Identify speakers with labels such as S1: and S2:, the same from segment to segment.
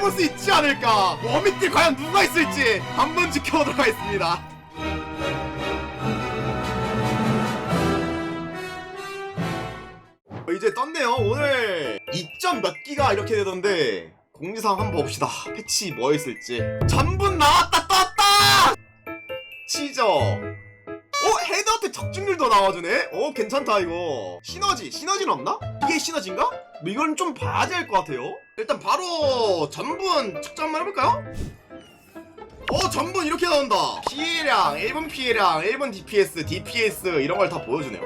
S1: 해볼 수 있지 않을까 워밋들 과연 누가 있을지 한번 지켜보도록 하겠습니다 어, 이제 떴네요 오늘 2점 몇 기가 이렇게 되던데 공지사항 한번 봅시다 패치 뭐 있을지 전분 나왔다 떴다 치저 어? 헤드한테 적중률도 나와주네? 어 괜찮다 이거 시너지 시너지는 없나? 이게 시너지인가? 뭐 이건 좀 봐야 될 것 같아요. 일단 바로 전분 측정 한번 해볼까요? 어 전분 이렇게 나온다. 피해량 1분 피해량 1분 DPS DPS 이런 걸 다 보여주네요.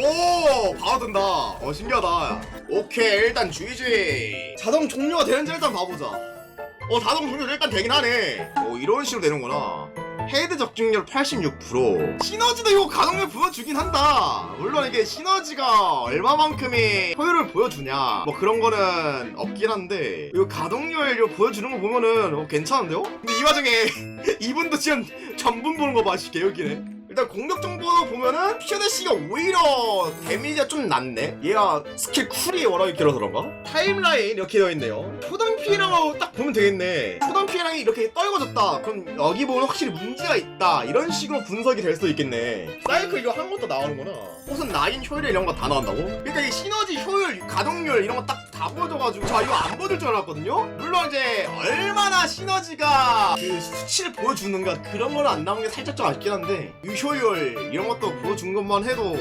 S1: 오 봐도 된다. 어 신기하다. 오케이 일단 주의주의. 자동 종료가 되는지 일단 봐보자. 어 자동 종료 일단 되긴 하네. 오 이런 식으로 되는구나 헤드 적중률 86% 시너지도 이거 가동률 보여주긴 한다. 물론 이게 시너지가 얼마만큼의 효율을 보여주냐. 뭐 그런 거는 없긴 한데 이거 가동률 이거 보여주는 거 보면은 어, 괜찮은데요? 근데 이 와중에 이분도 지금 전분 보는 거 봐 씨 개웃기네 일단 공격 정보 보면은 피어데시가 오히려 데미지가 좀 낮네. 얘가 스킬 쿨이 워낙에 길어서 그런가? 타임라인 이렇게 되어 있네요. 초단 피해량으로 딱 보면 되겠네. 초단 피해량이 이렇게 떨궈졌다. 그럼 여기 보면 확실히 문제가 있다. 이런 식으로 분석이 될 수도 있겠네. 사이클 이거 한 것도 나오는구나. 무슨 라인 효율 이런 거 다 나온다고? 그러니까 이 시너지 효율 가동률 이런 거 딱 다 보여줘가지고. 자 이거 안 보여줄 줄 알았거든요? 물론 이제 얼마나 시너지가 그 수치를 보여주는가 그런 거는 안 나온 게 살짝 좀 아쉽긴 한데. 유 효율 이런 것도 보여준 것만 해도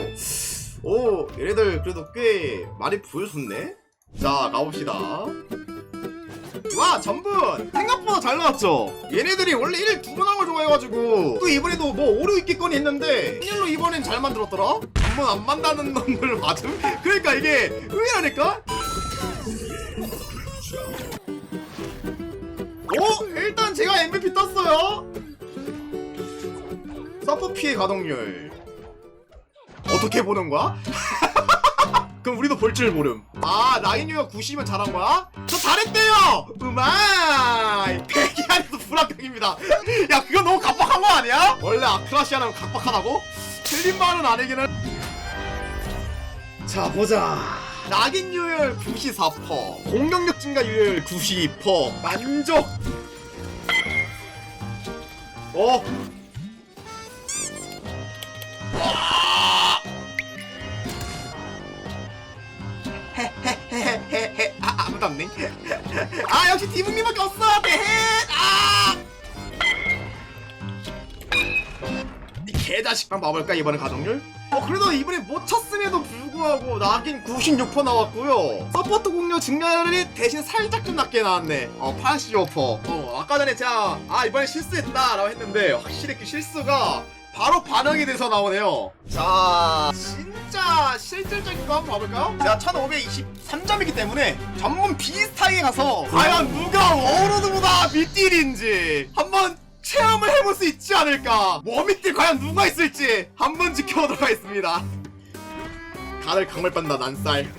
S1: 오 얘네들 그래도 꽤 많이 보여줬네? 자 가봅시다. 와 전분! 생각보다 잘 나왔죠? 얘네들이 원래 1, 2번 한걸 좋아해가지고 또 이번에도 뭐 오류 있겠거니 했는데 일로 이번엔 잘 만들었더라? 전분 안 만나는 놈들 맞음? 그러니까 이게 의외라니까? 오 일단 제가 MVP 떴어요 서프 피해 가동률 어떻게 보는 거야? 그럼 우리도 볼 줄 모름. 아, 라인유가 90이면 잘한 거야? 저 잘했대요! 우마이! 백이 안에서 불합격입니다. 야, 그거 너무 갑박한 거 아니야? 원래 아크라시아는 갑박하다고? 틀린 말은 아니기는. 자, 보자. 낙인 유율 94%, 공격력 증가 유율 92%, 만족! 어? 아 역시 디브님밖에 없어! 헤헤 아! 이 개자식만 봐볼까 이번에 가동률? 어 그래도 이번에 못 쳤음에도 불구하고 낙인 96% 나왔고요. 서포트 공격 증가율이 대신 살짝 좀 낮게 나왔네. 어85% 어 아까 전에 제가 아 이번에 실수했다 라고 했는데 확실히 그 실수가 바로 반응이 돼서 나오네요. 자 진짜 실질적인 거 한번 봐볼까요? 제가 1523점이기 때문에 전문 비슷하게 가서 과연 누가 워로드보다 밑딜인지 한번 체험을 해볼 수 있지 않을까? 워밋딜 과연 누가 있을지 한번 지켜보도록 하겠습니다. 다들 강물 빤다 난쌀.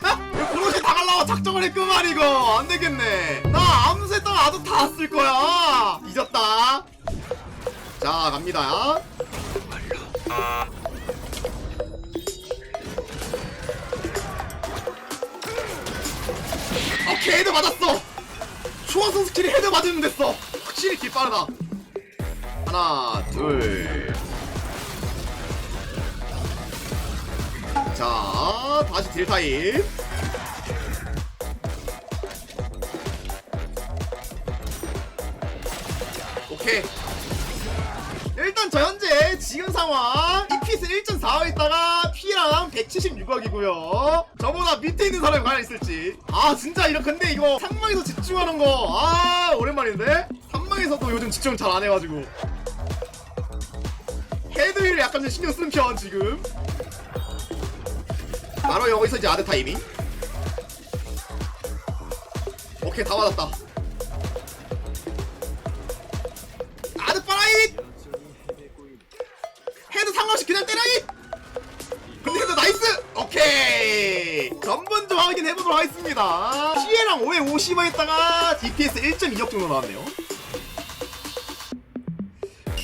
S1: 당하려고 작정을 했구만 이거. 안되겠네. 나 암수했다가 아주 다 쓸 거야. 잊었다. 자 갑니다 오케이 헤드 맞았어. 초원성 스킬이 헤드 맞으면 됐어. 확실히 길 빠르다. 하나 둘자 다시 딜 타임. 오케이. 일단 저 현재 지금 상황. EPS 1.4에 있다가 P랑 176억이고요. 저보다 밑에 있는 사람이 과연 있을지. 아 진짜 이런 근데 이거 상망에서 집중하는 거아 오랜만인데? 상망에서도 요즘 집중 잘 안 해가지고. 헤드힐을 약간 좀 신경 쓰는 편 지금. 바로 여기서 이제 아드 타이밍. 오케이 다 맞았다 번좀 확인해 보도록 하겠습니다 피해랑 5에 50을 했다가 DPS 1.2억 정도 나왔네요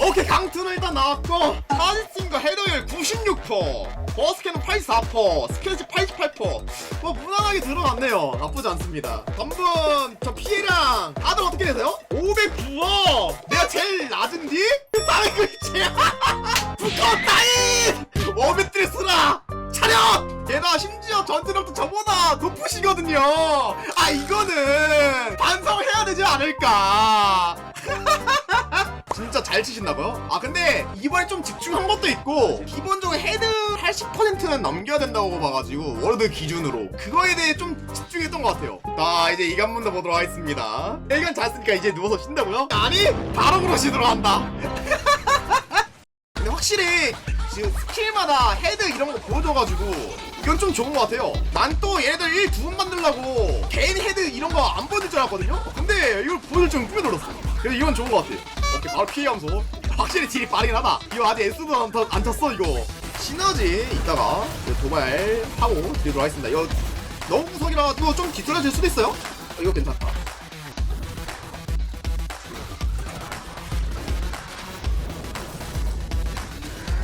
S1: 오케이 강투는 일단 나왔고 사지팀과 헤더율 96% 88%, 버스캐는 84%, 스케치 88%. 뭐 무난하게 들어갔네요. 나쁘지 않습니다. 전분 저 피해량 다들 어떻게 되세요? 509억. 내가 제일 낮은디? 400이지. 두꺼웠다잉. 워메트리 쓰라. 차렷! 얘가 심지어 전투력도 저보다 높으시거든요. 아 이거는 반성을 해야 되지 않을까. 진짜 잘 치신다고요? 아 근데 이번에 좀 집중한 것도 있고 기본적으로 헤드 80%는 넘겨야 된다고 봐가지고 월드 기준으로 그거에 대해 좀 집중했던 것 같아요 자 이제 이간 문도 보도록 하겠습니다 일간 잘 쓰니까 이제 누워서 쉰다고요? 아니 바로 그러시도록 한다 확실히 지금 스킬마다 헤드 이런 거 보여줘가지고 이건 좀 좋은 것 같아요. 난 또 얘네들 1, 두번 만들려고 개인 헤드 이런 거 안 보여줄 줄 알았거든요? 근데 이걸 보여줄 줄은 꿈에 들었어. 그래서 이건 좋은 것 같아. 오케이, 바로 피해 감소. 확실히 딜이 빠르긴 하다. 이거 아직 S도 안, 터- 안 쳤어, 이거. 시너지 이따가 이거 도발 하고 드리도록 하겠습니다. 이거 너무 구석이라 이거 좀 뒤틀어질 수도 있어요? 어, 이거 괜찮다.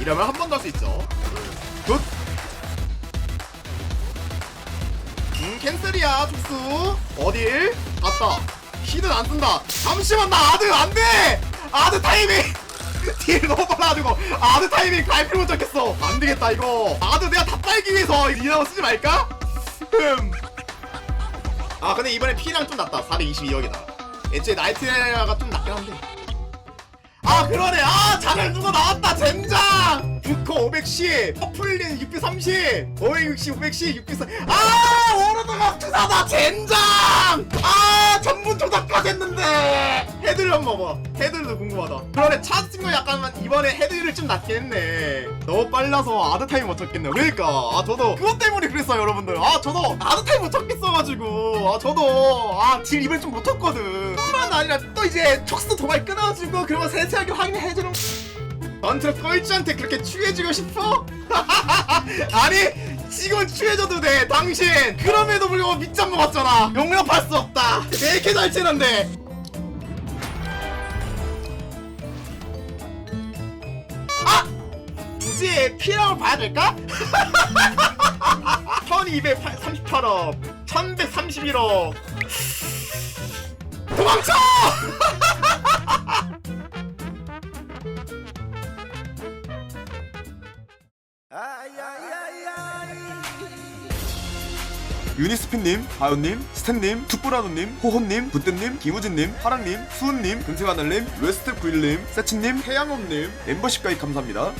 S1: 이러면 한 번 더 할 수 있죠. 굿. 음, 캔슬이야, 촉수. 어딜? 갔다. 히든 안 쓴다. 잠시만, 나 아드 안 돼! 아드 타이밍! 딜 너무 빨라가지고, 아드 타이밍 갈 필요 못 잡겠어. 안 되겠다, 이거. 아드 내가 다 빨기 위해서 이나고 쓰지 말까? 흠. 아, 근데 이번에 피랑 좀 낮다. 422억이다. 애초에 나이트레라가 좀 낮긴 한데. 아 그러네. 아 자를 누가 나왔다. 젠장! 부커 510 퍼플린 630 560 510 630아 오르드막 투사다. 젠장 한번 봐봐. 헤드도 궁금하다. 그러네 차스거 약간 이번에 헤드를 좀 낮게 했네. 너무 빨라서 아드 타임 못 찾겠네. 그러니까. 아 저도 그것 때문에 그랬어요 여러분들. 아 저도 아드 타임 못 찾겠어가지고. 아 저도 아딜 이번에 좀못 쳤거든. 뿐만 아니라 또 이제 촉수 도발 끊어주고 그러면 세세하게 확인해주는 전트럭 꼴찌한테 그렇게 취해주고 싶어? 아니 지금 취해줘도 돼 당신. 그럼에도 불구하고 밑장 먹었잖아. 용납할 수 없다. 내 이렇게 잘 치는데 굳이 피라고 봐야 될까? 1238억 1131억 도망쳐! 유니스핀님, 바요님, 스탠님, 투뿌라노님, 호홈님, 부뜬님, 김우진님, 하랑님, 수은님, 금세하늘님, 웨스트 구일님, 세치님, 해양홈님 멤버십 가입 감사합니다.